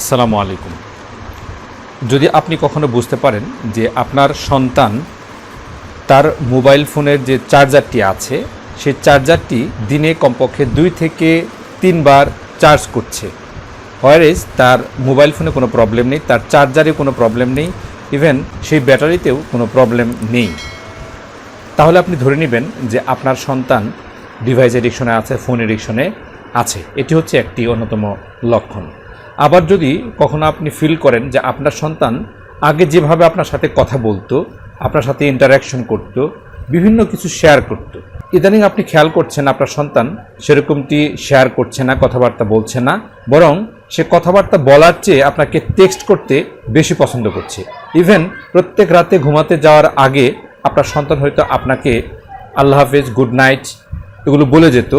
আসসালামু আলাইকুম। যদি আপনি কখনো বুঝতে পারেন যে আপনার সন্তান তার মোবাইল ফোনের যে চার্জারটি আছে, সেই চার্জারটি দিনে কমপক্ষে দুই থেকে তিনবার চার্জ করছে। হোয়ারেজ তার মোবাইল ফোনে কোনো প্রবলেম নেই, তার চার্জারে কোনো প্রবলেম নেই, ইভেন সেই ব্যাটারিতেও কোনো প্রবলেম নেই। তাহলে আপনি ধরে নেবেন যে আপনার সন্তান ডিভাইস এডিকশনে আছে, ফোন এডিকশনে আছে। এটি হচ্ছে একটি অন্যতম লক্ষণ। আবার যদি কখনো আপনি ফিল করেন যে আপনার সন্তান আগে যেভাবে আপনার সাথে কথা বলতো, আপনার সাথে ইন্টারাকশন করতো, বিভিন্ন কিছু শেয়ার করতো, ইদানিং আপনি খেয়াল করছেন আপনার সন্তান সেরকমটি শেয়ার করছে না, কথাবার্তা বলছে না, বরং সে কথাবার্তা বলার চেয়ে আপনাকে টেক্সট করতে বেশি পছন্দ করছে। ইভেন প্রত্যেক রাতে ঘুমাতে যাওয়ার আগে আপনার সন্তান হয়তো আপনাকে আল্লাহ হাফেজ গুড নাইট এগুলো বলে যেত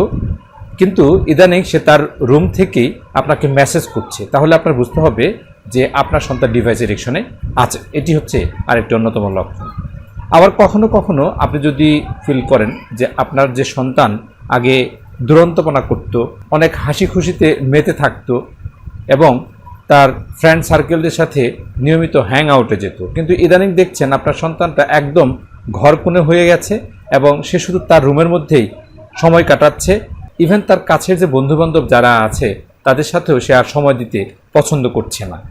কিন্তু ইদানিং সে তার রুম থেকেই আপনাকে মেসেজ করছে। তাহলে আপনার বুঝতে হবে যে আপনার সন্তান ডিভাইস এডিকশনে আছে। এটি হচ্ছে আরেকটি অন্যতম লক্ষণ। আবার কখনো কখনো আপনি যদি ফিল করেন যে আপনার যে সন্তান আগে দুরন্তপনা করত, অনেক হাসি খুশিতে মেতে থাকতো এবং তার ফ্রেন্ড সার্কেলদের সাথে নিয়মিত হ্যাং আউটে যেত। কিন্তু ইদানিং দেখছেন আপনার সন্তানটা একদম ঘর কোণে হয়ে গেছে এবং সে শুধু তার রুমের মধ্যেই সময় কাটাচ্ছে ইভেন তার কাছের যে বন্ধুবান্ধব যারা আছে, তাদের সাথেও সে আর সময় দিতে পছন্দ করছে না।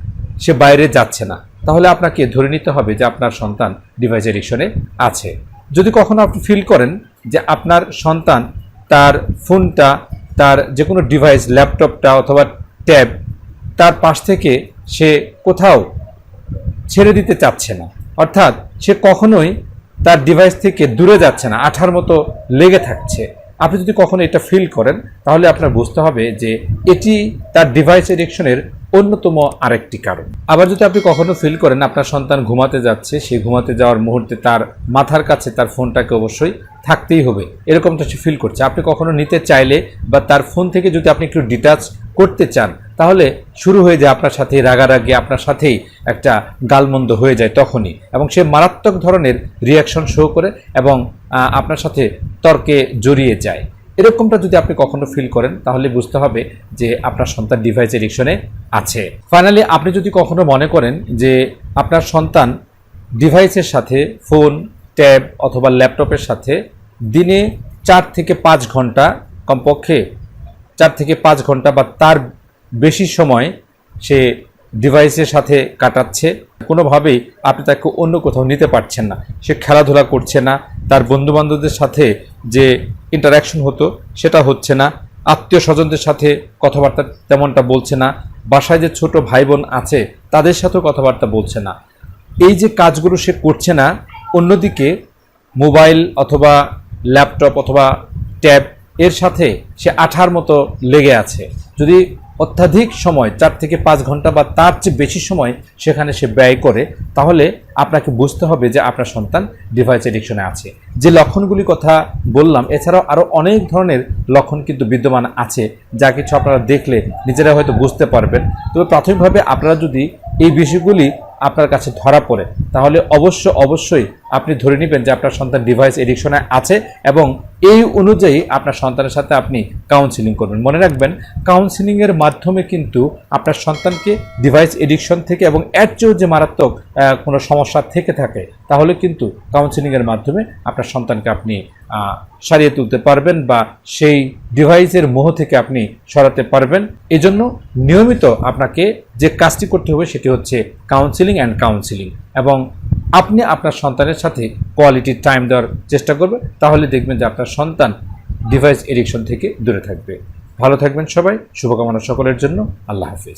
সে বাইরে যাচ্ছে না। তাহলে আপনাকে ধরে নিতে হবে যে আপনার সন্তান ডিভাইস এডিকশনে আছে। যদি কখনো আপনি ফিল করেন যে আপনার সন্তান তার ফোনটা তার যে কোনো ডিভাইস ল্যাপটপটা অথবা ট্যাব তার পাশ থেকে সে কোথাও ছেড়ে দিতে চাচ্ছে না। অর্থাৎ সে কখনোই তার ডিভাইস থেকে দূরে যাচ্ছে না। আঠার মতো লেগে থাকছে। আপনি যদি কখনো এটা ফিল করেন, তাহলে আপনার বুঝতে হবে যে এটি তার ডিভাইস এডিকশনের অন্যতম আরেকটি কারণ। আবার যদি আপনি কখনো ফিল করেন আপনার সন্তান ঘুমাতে যাচ্ছে সেই ঘুমাতে যাওয়ার মুহূর্তে তার মাথার কাছে তার ফোনটাকে অবশ্যই থাকতেই হবে। এরকমটা সে ফিল করছে। আপনি কখনো নিতে চাইলে বা তার ফোন থেকে যদি আপনি একটু ডিটাচ করতে চান, তাহলে শুরু হয়ে যায় আপনার সাথে রাগারাগি, আপনার সাথেই একটা গালমন্দ হয়ে যায় তখনই। এবং সে মারাত্মক ধরনের রিয়াকশন শো করে এবং আপনার সাথে তর্কে জড়িয়ে যায়। এরকমটা যদি আপনি কখনো ফিল করেন, তাহলে বুঝতে হবে যে আপনার সন্তান ডিভাইস এডিকশনে আছে। ফাইনালি আপনি যদি কখনো মনে করেন যে আপনার সন্তান ডিভাইসের সাথে ফোন ট্যাব অথবা ল্যাপটপের সাথে দিনে চার থেকে পাঁচ ঘণ্টা কমপক্ষে চার থেকে পাঁচ ঘণ্টা বা তার বেশি সময় সে ডিভাইসের সাথে কাটাচ্ছে। কোনোভাবেই আপনি তাকে অন্য কোথাও নিতে পারছেন না। সে খেলাধুলা করছে না। তার বন্ধুবান্ধবদের সাথে যে ইন্টারাকশন হতো, সেটা হচ্ছে না। আত্মীয় স্বজনদের সাথে কথাবার্তা তেমনটা বলছে না। বাসায় যে ছোট ভাই বোন আছে, তাদের সাথেও কথাবার্তা বলছে না। এই যে কাজগুলো সে করছে না, অন্যদিকে মোবাইল অথবা ল্যাপটপ অথবা ট্যাব এর সাথে সে আঠার মতো লেগে আছে। যদি অত্যাধিক সময়, চার থেকে পাঁচ ঘণ্টা বা তার চেয়ে বেশি সময় সেখানে সে ব্যয় করে, তাহলে আপনাকে বুঝতে হবে যে আপনার সন্তান ডিভাইস এডিকশনে আছে। যে লক্ষণগুলি কথা বললাম, এছাড়াও আরও অনেক ধরনের লক্ষণ কিন্তু বিদ্যমান আছে, যা কিছু আপনারা দেখলে নিজেরা হয়তো বুঝতে পারবেন। তবে প্রাথমিকভাবে আপনারা যদি এই বিষয়গুলি আপনার কাছে ধরা পড়ে, তাহলে অবশ্য, অবশ্যই আপনি ধরে নেবেন যে আপনার সন্তান ডিভাইস এডিকশনে আছে এবং এই অনুযায়ী আপনার সন্তানের সাথে আপনি কাউন্সিলিং করবেন। মনে রাখবেন কাউন্সিলিংয়ের মাধ্যমে কিন্তু আপনার সন্তানকে ডিভাইস এডিকশন থেকে এবং এর চেয়েও যে মারাত্মক কোনো সমস্যা থেকে থাকে, তাহলে কিন্তু কাউন্সিলিংয়ের মাধ্যমে আপনার সন্তানকে আপনি সারিয়ে তুলতে পারবেন বা সেই ডিভাইসের মোহ থেকে আপনি সরাতে পারবেন। এজন্য নিয়মিত আপনাকে যে কাজটি করতে হবে সেটি হচ্ছে কাউন্সিলিং অ্যান্ড কাউন্সিলিং এবং আপনি আপনার সন্তানের সাথে কোয়ালিটি টাইম দেওয়ার চেষ্টা করবেন, তাহলে দেখবেন যে আপনার সন্তান ডিভাইস এডিকশন থেকে দূরে থাকবে। ভালো থাকবেন সবাই, শুভকামনা সকলের জন্য। আল্লাহ হাফিজ।